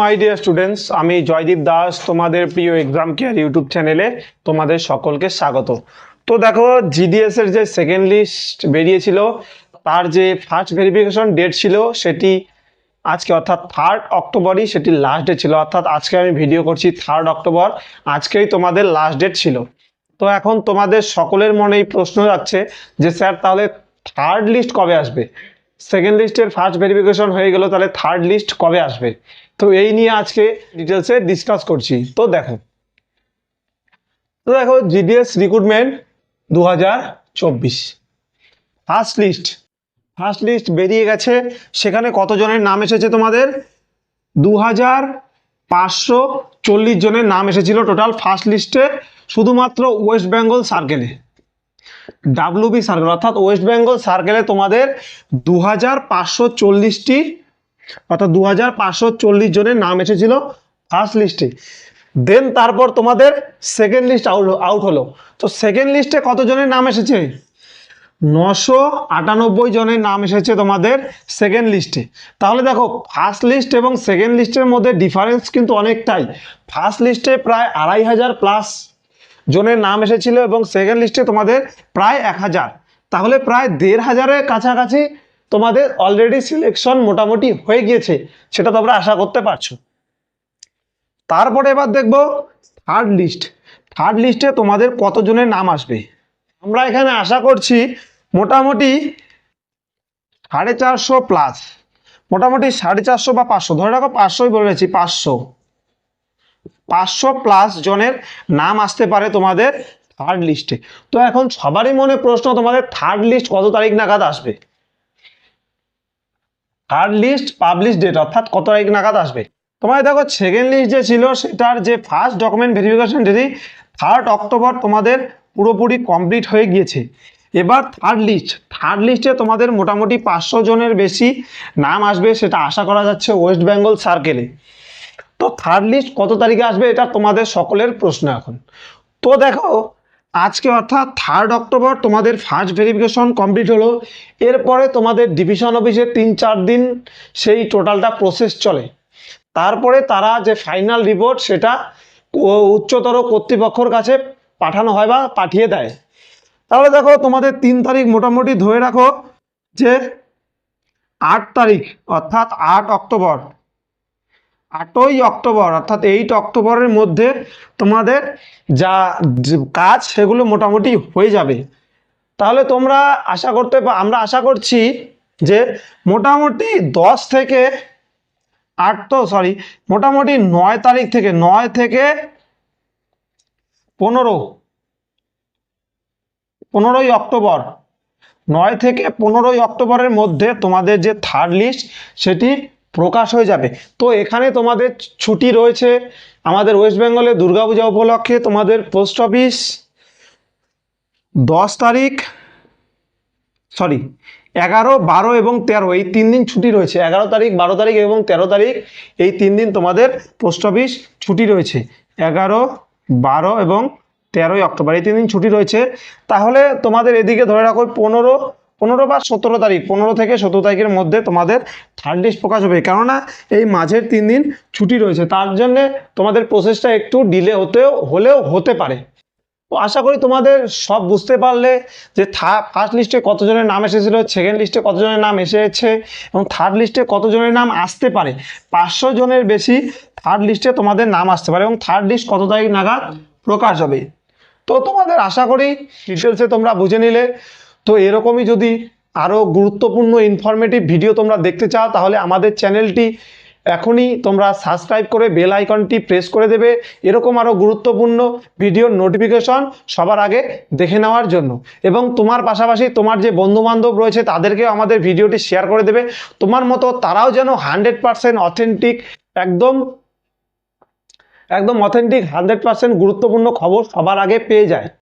My dear students আমি জয়দীপ দাস, তোমাদের প্রিয় এক্সাম কেয়ার ইউটিউব চ্যানেলে তোমাদের সকলকে স্বাগত। তো দেখো জিডিএস এর যে সেকেন্ড লিস্ট বেরিয়েছিল, তার যে ফার্স্ট ভেরিফিকেশন ডেট ছিল, সেটি আজকে অর্থাৎ থার্ড অক্টোবরই সেটি লাস্ট ডেট ছিল। অর্থাৎ আজকে আমি ভিডিও করছি থার্ড অক্টোবর আজকেই তোমাদের লাস্ট ডেট ছিল। তো এখন তোমাদের সকলের মনেই প্রশ্ন যাচ্ছে যে, স্যার, তাহলে থার্ড লিস্ট কবে আসবে? সেকেন্ড লিস্টের ফার্স্ট ভেরিফিকেশন হয়ে গেল, তাহলে থার্ড লিস্ট কবে আসবে? তো এই নিয়ে আজকে ডিটেলসে ডিসকাস করছি। তো দেখো তো দেখো জিডিএস রিক্রুটমেন্ট দু হাজার চব্বিশ। ফার্স্ট লিস্ট ফার্স্ট লিস্ট বেরিয়ে গেছে। সেখানে কতজনের নাম এসেছে তোমাদের? দু হাজার পাঁচশো চল্লিশ জনের নাম এসেছিল টোটাল ফার্স্ট লিস্টে শুধুমাত্র ওয়েস্ট বেঙ্গল সার্কেলে ডাব্লিউবি সার্কেল অর্থাৎ ওয়েস্ট বেঙ্গল সার্কেলে তোমাদের দু হাজার পাঁচশো চল্লিশটি, অর্থাৎ দু হাজার পাঁচশো চল্লিশ জনের নাম এসেছিল ফার্স্ট লিস্টে দেন তারপর তোমাদের সেকেন্ড লিস্ট আউট আউট হলো। তো সেকেন্ড লিস্টে কতজনের নাম এসেছে? নশো আটানব্বই জনের নাম এসেছে তোমাদের সেকেন্ড লিস্টে তাহলে দেখো ফার্স্ট লিস্ট এবং সেকেন্ড লিস্টের মধ্যে ডিফারেন্স কিন্তু অনেকটাই। ফার্স্ট লিস্টে প্রায় আড়াই হাজার প্লাস জনের নাম এসেছিল এবং সেকেন্ড লিস্টে তোমাদের প্রায় এক হাজার। তাহলে প্রায় দেড় হাজারের কাছাকাছি তোমাদের অলরেডি সিলেকশন মোটামুটি হয়ে গিয়েছে, সেটা তোমরা আশা করতে পারছ। তারপরে এবার দেখব থার্ড লিস্ট থার্ড লিস্টে তোমাদের কতজনের নাম আসবে? আমরা এখানে আশা করছি মোটামুটি সাড়ে চারশো প্লাস মোটামুটি সাড়ে চারশো বা পাঁচশো, ধরে রাখো পাঁচশোই বলেছি পাঁচশো। পাঁচশো প্লাস জনের নাম আসতে পারে তোমাদের থার্ড লিস্টে তো এখন সবারই মনে প্রশ্ন, তোমাদের থার্ড লিস্ট কত তারিখ নাগাদ আসবে? থার্ড লিস্ট পাবলিশ ডেট অর্থাৎ কত তারিখ নাগাদ আসবে? তোমাদের দেখো সেকেন্ড লিস্ট যে ছিল, সেটার যে ফার্স্ট ডকুমেন্ট ভেরিফিকেশন ডেটি থার্ড অক্টোবর তোমাদের পুরোপুরি কমপ্লিট হয়ে গিয়েছে। এবার থার্ড লিস্ট থার্ড লিস্টে তোমাদের মোটামুটি পাঁচশো জনের বেশি নাম আসবে, সেটা আশা করা যাচ্ছে ওয়েস্ট বেঙ্গল সার্কেলে তো থার্ড লিস্ট কত তারিখে আসবে এটা তোমাদের সকলের প্রশ্ন এখন। তো দেখো, আজকে অর্থাৎ থার্ড অক্টোবর তোমাদের ফার্স্ট ভেরিফিকেশন কমপ্লিট হলো, এরপরে তোমাদের ডিভিশন অফিসে তিন চার দিন সেই টোটালটা প্রসেস চলে। তারপরে তারা যে ফাইনাল রিপোর্ট সেটা উচ্চতর কর্তৃপক্ষর কাছে পাঠানো হয় বা পাঠিয়ে দেয়। তাহলে দেখো, তোমাদের তিন তারিখ মোটামুটি ধরে রাখো যে আট তারিখ, অর্থাৎ আট অক্টোবর আটই অক্টোবর, অর্থাৎ এইট অক্টোবরের মধ্যে তোমাদের যা কাজ সেগুলো মোটামুটি হয়ে যাবে। তাহলে তোমরা আশা করতে আমরা আশা করছি যে মোটামুটি দশ থেকে আট তো সরি মোটামুটি নয় তারিখ থেকে, নয় থেকে পনেরো, পনেরোই অক্টোবর, নয় থেকে পনেরোই অক্টোবরের মধ্যে তোমাদের যে থার্ড লিস্ট সেটি প্রকাশ হয়ে যাবে। তো এখানে তোমাদের ছুটি রয়েছে আমাদের ওয়েস্ট বেঙ্গলে দুর্গাপূজা উপলক্ষে। তোমাদের পোস্ট অফিস দশ তারিখ সরি এগারো, বারো এবং তেরো, এই তিন দিন ছুটি রয়েছে। এগারো তারিখ, বারো তারিখ এবং তেরো তারিখ, এই তিন দিন তোমাদের পোস্ট অফিস ছুটি রয়েছে। এগারো, বারো এবং তেরোই অক্টোবর, এই তিন দিন ছুটি রয়েছে। তাহলে তোমাদের এদিকে ধরে রাখো পনেরো পনেরো বা সতেরো তারিখ, পনেরো থেকে সতেরো তারিখের মধ্যে তোমাদের থার্ড লিস্ট প্রকাশ হবে। কেননা এই মাঝের তিন দিন ছুটি রয়েছে, তার জন্যে তোমাদের প্রসেসটা একটু ডিলে হতেও, হলেও হতে পারে। আশা করি তোমাদের সব বুঝতে পারলে যে ফার্স্ট লিস্টে কতজনের নাম এসেছিল সেকেন্ড লিস্টে কতজনের নাম এসেছে, এবং থার্ড লিস্টে কতজনের নাম আসতে পারে। পাঁচশো জনের বেশি থার্ড লিস্টে তোমাদের নাম আসতে পারে, এবং থার্ড লিস্ট কত তারিখ নাগাদ প্রকাশ হবে। তো তোমাদের আশা করি ডিটেলসে তোমরা বুঝে নিলে। তো এরকমই যদি আরও গুরুত্বপূর্ণ ইনফরমেটিভ ভিডিও তোমরা দেখতে চাও, তাহলে আমাদের চ্যানেলটি এখনই তোমরা সাবস্ক্রাইব করে বেল আইকনটি প্রেস করে দেবে। এরকম আরও গুরুত্বপূর্ণ ভিডিওর নোটিফিকেশন সবার আগে দেখে নেওয়ার জন্য। এবং তোমার পাশাপাশি তোমার যে বন্ধুবান্ধব রয়েছে, তাদেরকেও আমাদের ভিডিওটি শেয়ার করে দেবে। তোমার মতো তারাও যেন হান্ড্রেড পারসেন্ট অথেন্টিক একদম একদম অথেন্টিক হান্ড্রেড পারসেন্ট গুরুত্বপূর্ণ খবর সবার আগে পেয়ে যায়।